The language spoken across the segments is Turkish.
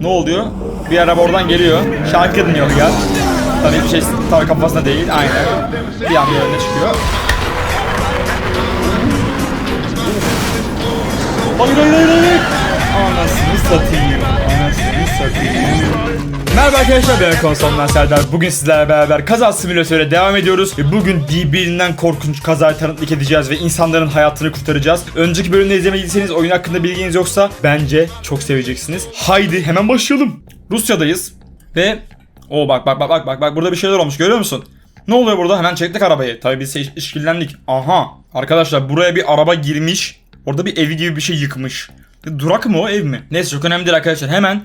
Ne oluyor? Bir araba oradan geliyor. Şarkı dinliyor ya. Tabii bir şey tabii kafasında değil. Aynen. Bir anda önüne çıkıyor. Hayır hayır hayır hayır. Anasını satayım. Anasını satayım. Merhaba arkadaşlar ben konsolundan Serdar. Bugün sizlerle beraber kaza simülatörüne devam ediyoruz. Ve bugün birbirinden korkunç kazayı tanıklık edeceğiz ve insanların hayatını kurtaracağız. Önceki bölümde izlemediyseniz oyun hakkında bilginiz yoksa bence çok seveceksiniz. Haydi hemen başlayalım. Rusya'dayız ve o bak bak bak bak bak bak burada bir şeyler olmuş görüyor musun? Ne oluyor burada? Hemen çektik arabayı. Tabii biz iş- işkillendik. Aha. Arkadaşlar buraya bir araba girmiş. Orada bir evi gibi bir şey yıkmış. Durak mı o ev mi? Neyse çok önemli değil arkadaşlar. Hemen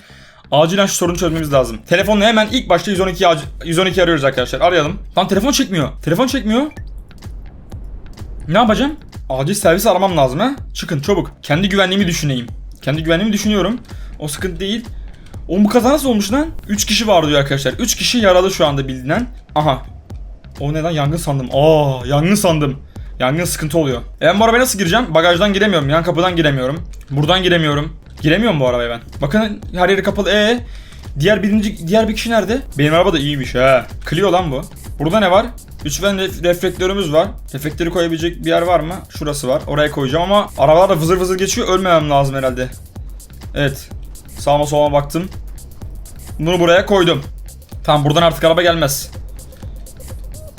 acilen şu sorunu çözmemiz lazım. Telefonla hemen ilk başta 112 ac- 112 arıyoruz arkadaşlar. Arayalım. Lan telefon çekmiyor. Telefon çekmiyor. Ne yapacağım? Acil servisi aramam lazım ha. Çıkın çabuk. Kendi güvenliğimi düşüneyim. Kendi güvenliğimi düşünüyorum. O sıkıntı değil. Oğlum bu kaza nasıl olmuş lan? 3 kişi var diyor arkadaşlar. 3 kişi yaralı şu anda bilinen. Aha. O ne lan yangın sandım. Aa yangın sandım. Yangın sıkıntı oluyor. E ben bu arabaya nasıl gireceğim? Bagajdan giremiyorum. Yan kapıdan giremiyorum. Buradan giremiyorum. Giremiyorum bu arabaya ben. Bakın her yeri kapalı. E diğer birinci diğer bir kişi nerede? Benim araba da iyiymiş ha. Clio lan bu. Burada ne var? Lütfen ref- reflektörümüz var. Reflektörü koyabilecek bir yer var mı? Şurası var. Oraya koyacağım ama arabalar da vızır vızır geçiyor. Ölmemem lazım herhalde. Evet. Sağıma soluma baktım. Bunu buraya koydum. Tamam buradan artık araba gelmez.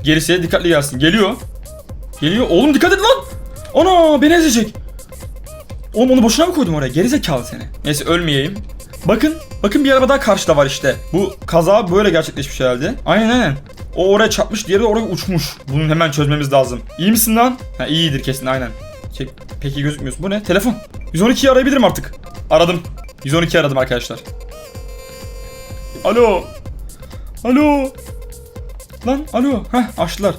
Gerisi dikkatli gelsin. Geliyor. Geliyor. Oğlum dikkat et lan. Ana beni ezecek. Oğlum onu boşuna mı koydum oraya? Gerizekalı seni. Neyse ölmeyeyim. Bakın. Bakın bir araba daha karşıda var işte. Bu kaza böyle gerçekleşmiş herhalde. Aynen aynen. O oraya çarpmış, diğeri de oraya uçmuş. Bunu hemen çözmemiz lazım. İyi misin lan? Ha iyidir kesin aynen. Çek, peki gözükmüyorsun. Bu ne? Telefon. 112'yi arayabilirim artık. Aradım. 112 aradım arkadaşlar. Alo. Alo. Lan alo. Heh açtılar.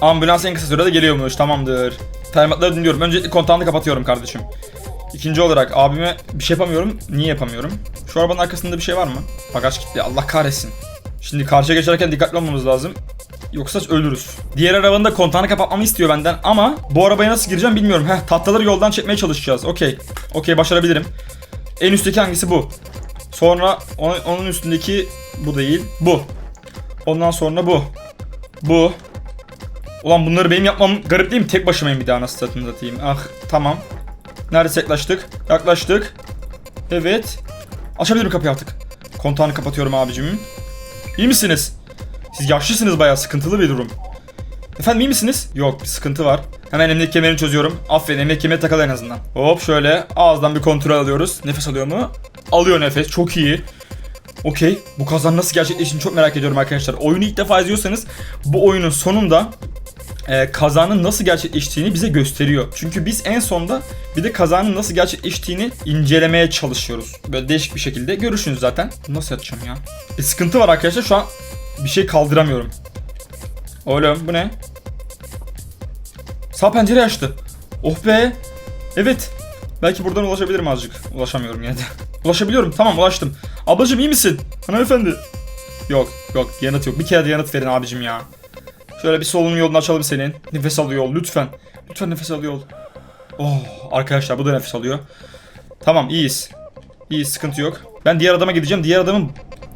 Ambulans en kısa sürede geliyormuş. Tamamdır. Talimatları dinliyorum. Öncelikle kontağını kapatıyorum kardeşim. İkinci olarak abime bir şey yapamıyorum. Niye yapamıyorum? Şu arabanın arkasında bir şey var mı? Bagaj kilitli. Allah kahretsin. Şimdi karşıya geçerken dikkatli olmamız lazım. Yoksa ölürüz. Diğer arabanın da kontağını kapatmamı istiyor benden ama bu arabaya nasıl gireceğim bilmiyorum. Heh tahtaları yoldan çekmeye çalışacağız. Okey. Okey başarabilirim. En üstteki hangisi bu? Sonra onun, üstündeki bu değil. Bu. Ondan sonra bu. Bu. Ulan bunları benim yapmam garip değil mi? Tek başımayım bir daha nasıl satayım. Ah tamam. Neredeyse yaklaştık. Yaklaştık. Evet. Açabilirim kapıyı artık. Kontağını kapatıyorum abicim. İyi misiniz? Siz yaşlısınız bayağı sıkıntılı bir durum. Efendim iyi misiniz? Yok bir sıkıntı var. Hemen emniyet kemerini çözüyorum. Aferin emniyet kemeri takalı en azından. Hop şöyle ağızdan bir kontrol alıyoruz. Nefes alıyor mu? Alıyor nefes çok iyi. Okey. Bu kazan nasıl gerçekleştiğini çok merak ediyorum arkadaşlar. Oyunu ilk defa izliyorsanız bu oyunun sonunda e, kazanın nasıl gerçekleştiğini bize gösteriyor. Çünkü biz en sonda bir de kazanın nasıl gerçekleştiğini incelemeye çalışıyoruz. Böyle değişik bir şekilde. Görürsünüz zaten. Nasıl yatacağım ya? Bir sıkıntı var arkadaşlar. Şu an bir şey kaldıramıyorum. Oğlum bu ne? Sağ pencere açtı. Oh be. Evet. Belki buradan ulaşabilirim azıcık. Ulaşamıyorum yine de. Ulaşabiliyorum. Tamam ulaştım. Ablacım iyi misin? Hanımefendi. Yok yok yanıt yok. Bir kere de yanıt verin abicim ya. Şöyle bir solunum yolunu açalım senin. Nefes alıyor ol lütfen. Lütfen nefes alıyor ol. Oh arkadaşlar bu da nefes alıyor. Tamam iyiyiz. İyiyiz sıkıntı yok. Ben diğer adama gideceğim. Diğer adamın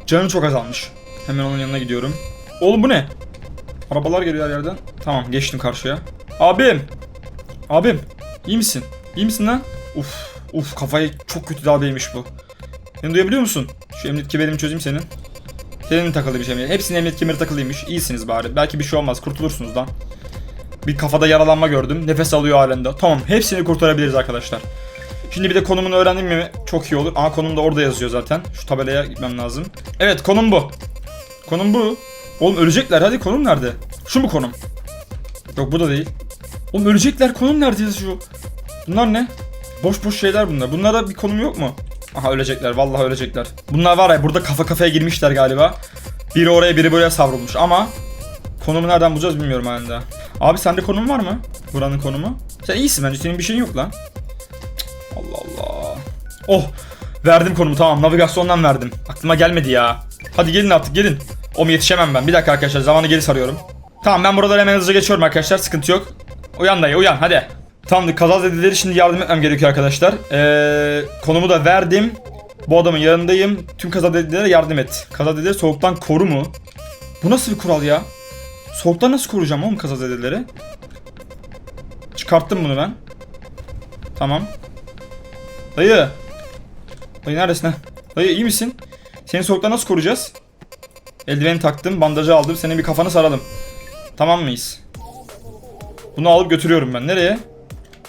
canı çok azalmış. Hemen onun yanına gidiyorum. Oğlum bu ne? Arabalar geliyor her yerden. Tamam geçtim karşıya. Abim. Abim. iyi misin? İyi misin lan? Uf. Uf kafayı çok kötü darbeymiş bu. Beni duyabiliyor musun? Şu emniyet kemerimi çözeyim senin. Senin takılı bir şey mi? Hepsinin emniyet kemeri takılıymış. İyisiniz bari. Belki bir şey olmaz. Kurtulursunuz lan. Bir kafada yaralanma gördüm. Nefes alıyor halinde. Tamam. Hepsini kurtarabiliriz arkadaşlar. Şimdi bir de konumunu öğrendim mi çok iyi olur. Aa konum da orada yazıyor zaten. Şu tabelaya gitmem lazım. Evet konum bu. Konum bu. Oğlum ölecekler. Hadi konum nerede? Şu mu konum? Yok bu da değil. Oğlum ölecekler. Konum nerede yazıyor? Bunlar ne? Boş boş şeyler bunlar. Bunlarda bir konum yok mu? Aha ölecekler. Vallahi ölecekler. Bunlar var ya burada kafa kafaya girmişler galiba. Biri oraya biri buraya savrulmuş ama konumu nereden bulacağız bilmiyorum halinde. Abi sende konum var mı? Buranın konumu. Sen iyisin bence. Senin bir şeyin yok lan. Allah Allah. Oh. Verdim konumu tamam. Navigasyondan verdim. Aklıma gelmedi ya. Hadi gelin artık gelin. Oğlum yetişemem ben. Bir dakika arkadaşlar. Zamanı geri sarıyorum. Tamam ben buraları hemen hızlıca geçiyorum arkadaşlar. Sıkıntı yok. Uyan dayı uyan hadi. Tamamdır kazazedeleri şimdi yardım etmem gerekiyor arkadaşlar. Ee, konumu da verdim. Bu adamın yanındayım. Tüm kazadedelere yardım et. Kazadedeleri soğuktan koru mu? Bu nasıl bir kural ya? Soğuktan nasıl koruyacağım oğlum kazadedeleri? Çıkarttım bunu ben. Tamam. Dayı. Dayı neredesin? Dayı iyi misin? Seni soğuktan nasıl koruyacağız? Eldiveni taktım, bandajı aldım. Senin bir kafanı saralım. Tamam mıyız? Bunu alıp götürüyorum ben. Nereye?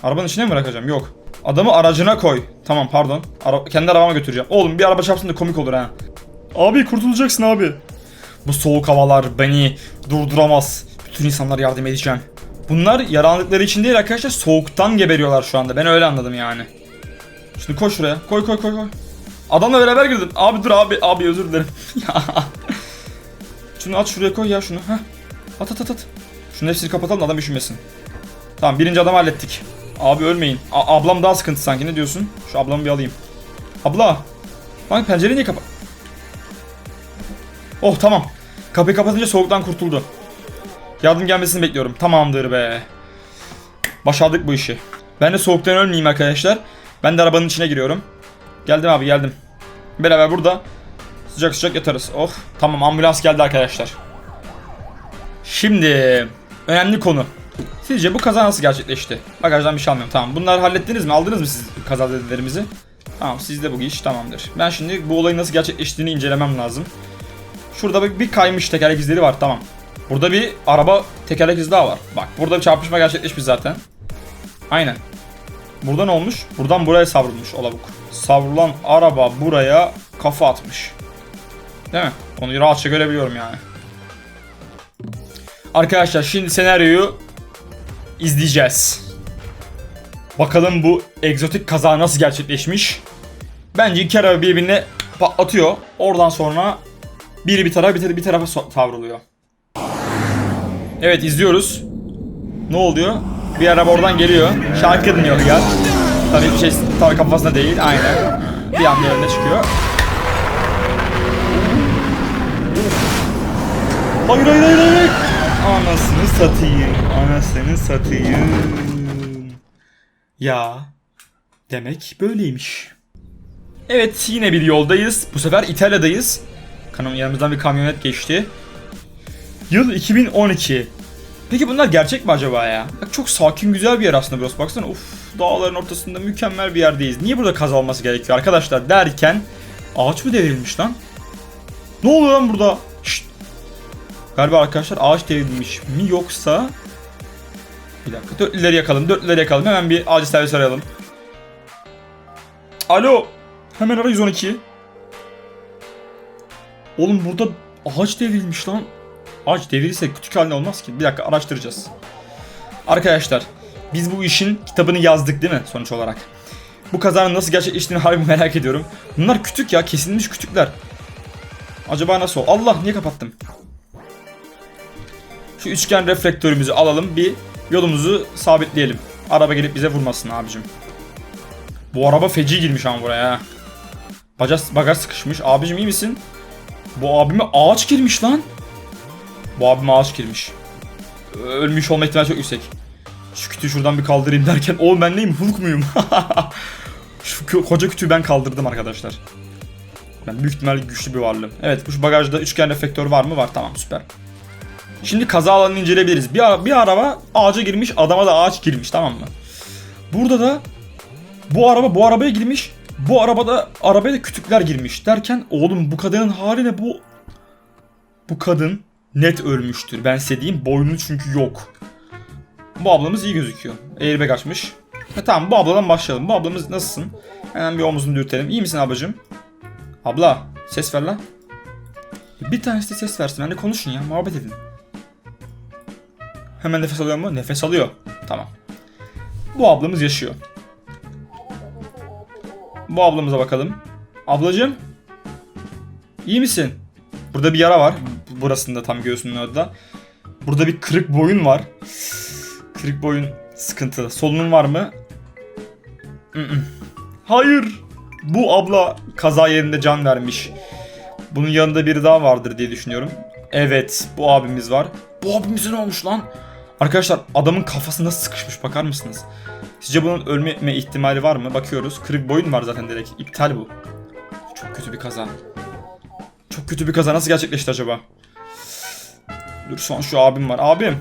Arabanın içine mi bırakacağım? Yok. Adamı aracına koy. Tamam pardon. Ara- kendi arabama götüreceğim. Oğlum bir araba çarpsın da komik olur ha. Abi kurtulacaksın abi. Bu soğuk havalar beni durduramaz. Bütün insanlara yardım edeceğim. Bunlar yaralandıkları için değil arkadaşlar soğuktan geberiyorlar şu anda. Ben öyle anladım yani. Şimdi koş şuraya. Koy koy koy koy. Adamla beraber girdim. Abi dur abi. Abi özür dilerim. Şunu at şuraya koy ya şunu. Heh. At at at at. Şunun hepsini kapatalım da adam üşümesin. Tamam birinci adamı hallettik. Abi ölmeyin. A- ablam daha sıkıntı sanki ne diyorsun? Şu ablamı bir alayım. Abla. Lan pencereyi niye kapa... Oh tamam. Kapıyı kapatınca soğuktan kurtuldu. Yardım gelmesini bekliyorum. Tamamdır be. Başardık bu işi. Ben de soğuktan ölmeyeyim arkadaşlar. Ben de arabanın içine giriyorum. Geldim abi geldim. Beraber burada sıcak sıcak yatarız. Oh tamam ambulans geldi arkadaşlar. Şimdi önemli konu. Sizce bu kaza nasıl gerçekleşti? Bagajdan bir şey almıyorum. Tamam. Bunları hallettiniz mi? Aldınız mı siz kaza dedilerimizi? Tamam sizde bu iş tamamdır. Ben şimdi bu olayın nasıl gerçekleştiğini incelemem lazım. Şurada bir, kaymış tekerlek izleri var tamam. Burada bir araba tekerlek izi daha var. Bak burada bir çarpışma gerçekleşmiş zaten. Aynen. Burada ne olmuş? Buradan buraya savrulmuş olavuk. Savrulan araba buraya kafa atmış. Değil mi? Onu rahatça görebiliyorum yani. Arkadaşlar şimdi senaryoyu izleyeceğiz. Bakalım bu egzotik kaza nasıl gerçekleşmiş. Bence iki araba birbirine patlatıyor. Oradan sonra biri bir tarafa bir, bir tarafa so- savruluyor. Evet izliyoruz. Ne oluyor? Bir araba oradan geliyor. Şarkı dinliyor ya. Tabii bir şey tabii kafasında değil. Aynen. Bir anda önüne çıkıyor. Hayır hayır hayır hayır. Anasını satayım. Anasını satayım. Ya. Demek böyleymiş. Evet yine bir yoldayız. Bu sefer İtalya'dayız. Kanım yanımızdan bir kamyonet geçti. Yıl 2012. Peki bunlar gerçek mi acaba ya? Bak çok sakin güzel bir yer aslında burası. Baksana uf dağların ortasında mükemmel bir yerdeyiz. Niye burada kaza olması gerekiyor arkadaşlar derken ağaç mı devrilmiş lan? Ne oluyor lan burada? Galiba arkadaşlar ağaç devrilmiş mi yoksa bir dakika dörtlüleri yakalım dörtlüleri yakalım hemen bir acil servis arayalım. Alo hemen ara 112. Oğlum burada ağaç devrilmiş lan. Ağaç devrilirse küçük halinde olmaz ki. Bir dakika araştıracağız. Arkadaşlar biz bu işin kitabını yazdık değil mi sonuç olarak? Bu kazanın nasıl gerçekleştiğini harbi merak ediyorum. Bunlar kütük ya kesilmiş kütükler. Acaba nasıl? Allah niye kapattım? Şu üçgen reflektörümüzü alalım bir yolumuzu sabitleyelim. Araba gelip bize vurmasın abicim. Bu araba feci girmiş ama buraya. Bagaj, bagaj sıkışmış. Abicim iyi misin? Bu abime ağaç girmiş lan. Bu abime ağaç girmiş. Ölmüş olma ihtimali çok yüksek. Şu kütüğü şuradan bir kaldırayım derken oğlum ben neyim Hulk muyum? Şu koca kütüğü ben kaldırdım arkadaşlar. Ben büyük ihtimalle güçlü bir varlığım. Evet bu bagajda üçgen reflektör var mı? Var tamam süper. Şimdi kaza alanını inceleyebiliriz. Bir, bir araba ağaca girmiş adama da ağaç girmiş tamam mı? Burada da bu araba bu arabaya girmiş. Bu arabada arabaya da kütükler girmiş derken oğlum bu kadının hali ne bu? Bu kadın net ölmüştür. Ben size diyeyim boynu çünkü yok. Bu ablamız iyi gözüküyor. Airbag açmış. Ha, tamam bu abladan başlayalım. Bu ablamız nasılsın? Hemen bir omuzunu dürtelim. İyi misin ablacığım? Abla ses ver lan. Bir tanesi de ses versin. De konuşun ya. Muhabbet edin. Hemen nefes alıyor mu? Nefes alıyor. Tamam. Bu ablamız yaşıyor. Bu ablamıza bakalım. Ablacığım. İyi misin? Burada bir yara var. Burasında tam göğsünün orada. Burada bir kırık boyun var. Kırık boyun sıkıntı. Solunum var mı? Hayır. Bu abla kaza yerinde can vermiş. Bunun yanında biri daha vardır diye düşünüyorum. Evet, bu abimiz var. Bu abimize ne olmuş lan? Arkadaşlar adamın kafası nasıl sıkışmış bakar mısınız? Sizce bunun ölme ihtimali var mı? Bakıyoruz. Kırık boyun var zaten direkt. İptal bu. Çok kötü bir kaza. Çok kötü bir kaza nasıl gerçekleşti acaba? Dur son şu abim var. Abim.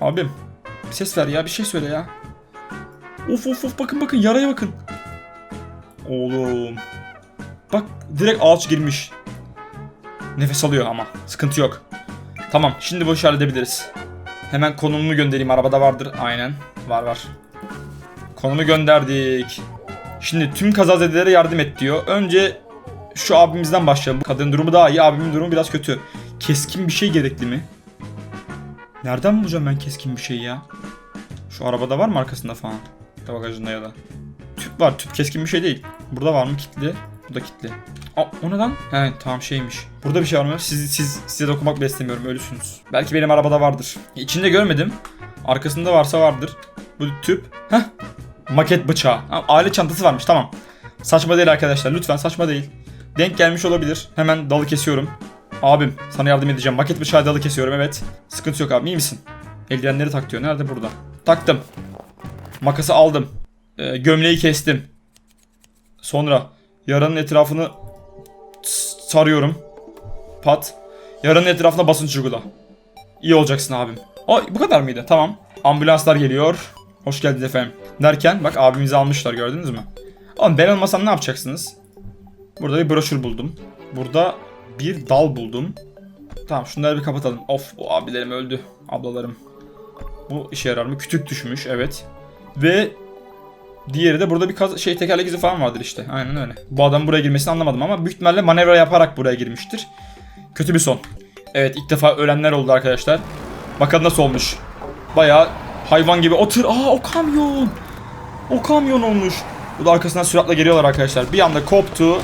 Abim. Bir ses ver ya bir şey söyle ya. Of of of bakın bakın yaraya bakın. Oğlum. Bak direkt ağaç girmiş. Nefes alıyor ama. Sıkıntı yok. Tamam şimdi işi halledebiliriz. Hemen konumunu göndereyim arabada vardır. Aynen var var. Konumu gönderdik. Şimdi tüm kazazedelere yardım et diyor. Önce şu abimizden başlayalım. Kadının durumu daha iyi, abimin durumu biraz kötü. Keskin bir şey gerekli mi? Nereden bulacağım ben keskin bir şey ya? Şu arabada var mı arkasında falan? Ya Bagajında ya da. Tüp var, tüp keskin bir şey değil. Burada var mı kitli? Bu da kitli. Aa, o neden? He tamam şeymiş. Burada bir şey var mı? Siz, siz, size dokumak bile istemiyorum ölüsünüz. Belki benim arabada vardır. İçinde görmedim. Arkasında varsa vardır. Bu tüp. Heh. Maket bıçağı. Ha, alet çantası varmış tamam. Saçma değil arkadaşlar lütfen saçma değil. Denk gelmiş olabilir. Hemen dalı kesiyorum. Abim sana yardım edeceğim. Maket bıçağı dalı kesiyorum evet. Sıkıntı yok abi iyi misin? Eldivenleri tak diyor. Nerede burada? Taktım. Makası aldım. Ee, gömleği kestim. Sonra yaranın etrafını sarıyorum. Pat. Yaranın etrafına basınç uygula. İyi olacaksın abim. Ay bu kadar mıydı? Tamam. Ambulanslar geliyor. Hoş geldiniz efendim. Derken bak abimizi almışlar gördünüz mü? Oğlum ben olmasam ne yapacaksınız? Burada bir broşür buldum. Burada bir dal buldum. Tamam şunları bir kapatalım. Of bu abilerim öldü. Ablalarım. Bu işe yarar mı? Kütük düşmüş evet. Ve diğeri de burada bir kaz- şey tekerlek izi falan vardır işte. Aynen öyle. Bu adam buraya girmesini anlamadım ama büyük ihtimalle manevra yaparak buraya girmiştir. Kötü bir son. Evet ilk defa ölenler oldu arkadaşlar. Bakalım nasıl olmuş. Bayağı hayvan gibi o tır. Aa o kamyon. O kamyon olmuş. Bu da arkasından süratle geliyorlar arkadaşlar. Bir anda koptu.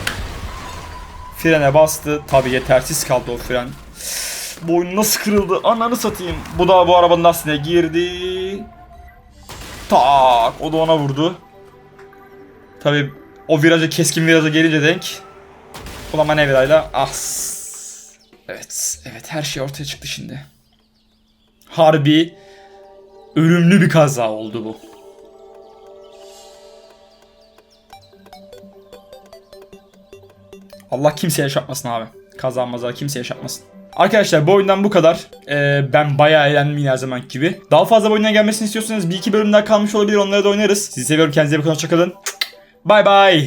Frene bastı. Tabii yetersiz kaldı o fren. Boynu nasıl kırıldı? Ananı satayım. Bu da bu arabanın lastiğine girdi. Tak. O da ona vurdu. Tabii o viraja keskin viraja gelince denk. Ulan manevrayla as. Evet. Evet her şey ortaya çıktı şimdi. Harbi ölümlü bir kaza oldu bu. Allah kimseye yaşatmasın abi. Kaza maza kimseye yaşatmasın. Arkadaşlar bu oyundan bu kadar. Ee, ben bayağı eğlendim yine her zaman gibi. Daha fazla bu oyundan gelmesini istiyorsanız bir iki bölüm daha kalmış olabilir onları da oynarız. Sizi seviyorum kendinize iyi bakın hoşçakalın. Bye bye.